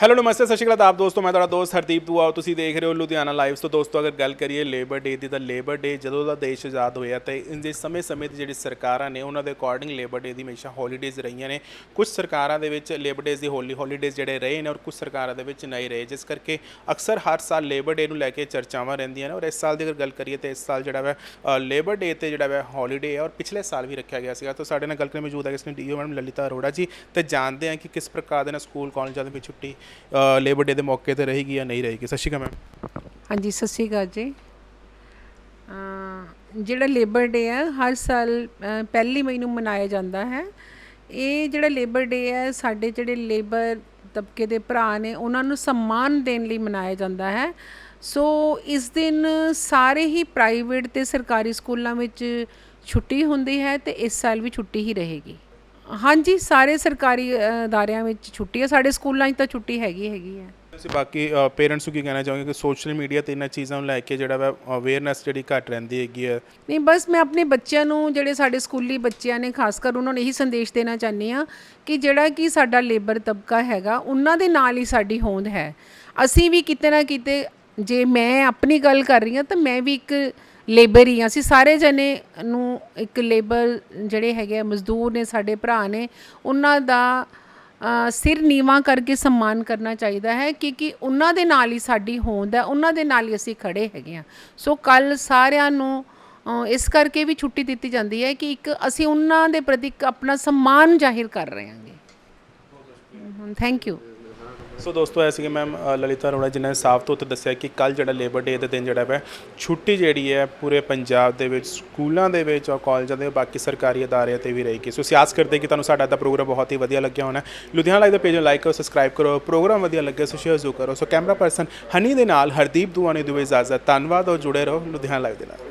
Hello ਨਮਸਤੇ ਸਤਿ ਸ਼੍ਰੀ ਅਕਾਲ ਆਪ ਦੋਸਤੋ ਮੈਂ ਤੁਹਾਡਾ ਦੋਸਤ ਹਰਦੀਪ ਦੁਆ ਤੁਸੀਂ ਦੇਖ ਰਹੇ ਹੋ ਲੁਧਿਆਣਾ ਲਾਈਵ ਤੋਂ ਦੋਸਤੋ ਅਗਰ ਗੱਲ ਕਰੀਏ ਲੇਬਰ ਡੇ ਦੀ ਤਾਂ ਲੇਬਰ ਡੇ ਜਦੋਂ ਦਾ ਦੇਸ਼ ਆਜ਼ਾਦ ਹੋਇਆ ਤੇ ਇਹਦੇ ਸਮੇਂ-ਸਮੇਂ ਦੀ ਜਿਹੜੀ ਸਰਕਾਰਾਂ ਨੇ ਉਹਨਾਂ ਦੇ ਅਕੋਰਡਿੰਗ ਲੇਬਰ ਡੇ ਦੀ ਹਮੇਸ਼ਾ ਹੌਲੀਡੇਜ਼ ਰਹੀਆਂ ਨੇ ਕੁਝ ਸਰਕਾਰਾਂ ਦੇ ਵਿੱਚ ਲੇਬਰ ਡੇਜ਼ ਦੀ ਹੋਲੀ ਹੌਲੀਡੇਜ਼ ਜਿਹੜੇ ਰਹੇ ਨੇ ਔਰ ਕੁਝ ਸਰਕਾਰਾਂ ਦੇ ਵਿੱਚ ਨਹੀਂ ਰਹੇ ਜਿਸ ਕਰਕੇ ਅਕਸਰ ਹਰ ਸਾਲ ਲੇਬਰ ਡੇ ਨੂੰ ਲੈ ਕੇ ਚਰਚਾਵਾਂ ਰਹਿੰਦੀਆਂ ਨੇ ਔਰ ਇਸ ਸਾਲ ਦੀ ਅਗਰ ਗੱਲ ਕਰੀਏ ਤੇ ਇਸ ਸਾਲ ਜਿਹੜਾ ਵਾ ਲੇਬਰ ਡੇ ਤੇ ਜਿਹੜਾ ਵਾ ਹੌਲੀਡੇ ਹੈ ਔਰ ਪਿਛਲੇ ਸਾਲ ਵੀ ਰੱਖਿਆ ਗਿਆ ਸੀਗਾ ਤਾਂ ਸਾਡੇ ਨਾਲ ਗੱਲ ਕਰਨ ਮੌਜੂਦ ਹੈ ਕਿਸਨੇ ਡੀਓ ਮੈਡਮ ਲਲਿਤਾ ਅਰੋੜਾ ਜੀ ਤੇ ਜਾਣਦੇ ਹਾਂ ਕਿ ਕਿਸ ਪ੍ਰਕਾਰ ਦੇ ਨਾਲ ਸਕੂਲ ਕਾਲਜਾਂ ਦੇ ਵਿੱਚ ਛੁੱਟੀ ਲੇਬਰ ਡੇ ਦੇ ਮੌਕੇ ਤੇ ਰਹੇਗੀ ਜਾਂ ਨਹੀਂ ਰਹੇਗੀ? ਸਤਿ ਸ਼੍ਰੀ ਅਕਾਲ ਮੈਮ ਹਾਂਜੀ, ਸਤਿ ਸ਼੍ਰੀ ਅਕਾਲ ਜੀ। ਜਿਹੜਾ ਲੇਬਰ ਡੇ ਹੈ ਹਰ ਸਾਲ ਪਹਿਲੀ ਮਈ ਨੂੰ ਮਨਾਇਆ ਜਾਂਦਾ ਹੈ। ਇਹ ਜਿਹੜਾ ਲੇਬਰ ਡੇ ਹੈ ਸਾਡੇ ਜਿਹੜੇ ਲੇਬਰ ਤਬਕੇ ਦੇ ਭਰਾ ਨੇ, ਉਹਨਾਂ ਨੂੰ ਸਨਮਾਨ ਦੇਣ ਲਈ ਮਨਾਇਆ ਜਾਂਦਾ ਹੈ। ਸੋ, ਇਸ ਦਿਨ ਸਾਰੇ ਹੀ ਪ੍ਰਾਈਵੇਟ ਤੇ ਸਰਕਾਰੀ ਸਕੂਲਾਂ ਵਿੱਚ ਛੁੱਟੀ ਹੁੰਦੀ ਹੈ ਤੇ ਇਸ ਸਾਲ ਵੀ ਛੁੱਟੀ ਹੀ ਰਹੇਗੀ। ਹਾਂਜੀ ਸਾਰੇ ਸਰਕਾਰੀ ਅ, ਅਦਾਰਿਆਂ ਵਿੱਚ ਛੁੱਟੀ ਹੈ। ਸਾਡੇ ਸਕੂਲਾਂ 'ਚ ਤਾਂ ਛੁੱਟੀ ਹੈਗੀ ਹੈਗੀ ਹੈ। ਤੁਸੀਂ ਬਾਕੀ ਪੇਰੈਂਟਸ ਨੂੰ ਕੀ ਕਹਿਣਾ ਚਾਹੋਗੇ ਕਿ ਸੋਸ਼ਲ ਮੀਡੀਆ ਤੇ ਇਹਨਾਂ ਚੀਜ਼ਾਂ ਨੂੰ ਲੈ ਕੇ ਜਿਹੜਾ ਵਾ ਅਵੇਅਰਨੈਸ ਜਿਹੜੀ ਘਟ ਰਹਿੰਦੀ ਹੈਗੀ ਹੈ? ਨਹੀਂ ਬਸ ਮੈਂ ਆਪਣੇ ਬੱਚਿਆਂ ਨੂੰ ਜਿਹੜੇ ਸਾਡੇ ਸਕੂਲੀ ਬੱਚਿਆਂ ਨੇ ਖਾਸ ਕਰ ਉਹਨਾਂ ਨੂੰ ਇਹੀ ਸੰਦੇਸ਼ ਦੇਣਾ ਚਾਹੁੰਦੀ ਆ ਕਿ ਜਿਹੜਾ ਕਿ ਸਾਡਾ ਲੇਬਰ ਤਬਕਾ ਹੈਗਾ ਉਹਨਾਂ ਦੇ ਨਾਲ ਹੀ ਸਾਡੀ ਹੋਂਦ ਹੈ। ਅਸੀਂ ਵੀ ਕਿਤੇ ਨਾ ਕਿਤੇ ਜੇ ਮੈਂ ਆਪਣੀ ਗੱਲ ਕਰ ਰਹੀ ਹਾਂ ਤਾਂ ਮੈਂ ਵੀ ਇੱਕ ਲੇਬਰ ਹੀ ਅਸੀਂ ਸਾਰੇ ਜਣੇ ਨੂੰ ਇੱਕ ਲੇਬਰ ਜਿਹੜੇ ਹੈਗੇ ਆ ਮਜ਼ਦੂਰ ਨੇ ਸਾਡੇ ਭਰਾ ਨੇ ਉਹਨਾਂ ਦਾ ਸਿਰ ਨੀਵਾ ਕਰਕੇ ਸਨਮਾਨ ਕਰਨਾ ਚਾਹੀਦਾ ਹੈ ਕਿਉਂਕਿ ਉਹਨਾਂ ਦੇ ਨਾਲ ਹੀ ਸਾਡੀ ਹੋਂਦ ਹੈ ਉਹਨਾਂ ਦੇ ਨਾਲ ਹੀ ਅਸੀਂ ਖੜੇ ਹੈਗੇ ਆ। ਸੋ ਕੱਲ ਸਾਰਿਆਂ ਨੂੰ ਇਸ ਕਰਕੇ ਵੀ ਛੁੱਟੀ ਦਿੱਤੀ ਜਾਂਦੀ ਹੈ ਕਿ ਇੱਕ ਅਸੀਂ ਉਹਨਾਂ ਦੇ ਪ੍ਰਤੀ ਆਪਣਾ ਸਨਮਾਨ ਜ਼ਾਹਿਰ ਕਰ ਰਹੇ ਹਾਂਗੇ। ਥੈਂਕ ਯੂ ਸੋ ਦੋਸਤੋ ਐ ਸੀਗੇ ਮੈਮ ਲਲਿਤਾ ਅਰੋੜਾ ਜਿਨ੍ਹਾਂ ਨੇ ਸਾਫ਼ ਤੌਰ ਤੇ ਦੱਸਿਆ ਕਿ ਕੱਲ ਜਿਹੜਾ ਲੇਬਰ ਡੇ ਦੇ ਦਿਨ ਜਿਹੜਾ ਹੈ ਛੁੱਟੀ ਜਿਹੜੀ ਹੈ ਪੂਰੇ ਪੰਜਾਬ ਦੇ ਵਿੱਚ, ਸਕੂਲਾਂ ਦੇ ਵਿੱਚ ਔਰ ਕਾਲਜਾਂ ਦੇ, ਬਾਕੀ ਸਰਕਾਰੀ ਅਦਾਰਿਆਂ ਤੇ ਵੀ ਰਹੇਗੀ। ਸੋ ਸਿਆਸ ਕਰਦੇ ਕਿ ਤੁਹਾਨੂੰ ਸਾਡਾ ਦਾ ਪ੍ਰੋਗਰਾਮ ਬਹੁਤ ਹੀ ਵਧੀਆ ਲੱਗਿਆ ਹੋਣਾ। ਲੁਧਿਆਣਾ ਲਾਈਵ ਦਾ ਪੇਜ ਨੂੰ ਲਾਈਕ ਕਰੋ ਸਬਸਕ੍ਰਾਈਬ ਕਰੋ, ਪ੍ਰੋਗਰਾਮ ਵਧੀਆ ਲੱਗਿਆ ਸੋ ਸ਼ੇਅਰ ਜ਼ਰੂਰ ਕਰੋ। ਸੋ ਕੈਮਰਾ ਪਰਸਨ ਹਨੀ ਦੇ ਨਾਲ ਹਰਦੀਪ ਦੁਆ ਨੇ ਦੁਵੇ ਇਜਾਜ਼ਤ ਧੰਨਵਾਦ ਔਰ ਜੁੜੇ ਰਹੋ ਲੁਧਿਆਣਾ ਲਾਈਵ ਦੇ ਨਾਲ।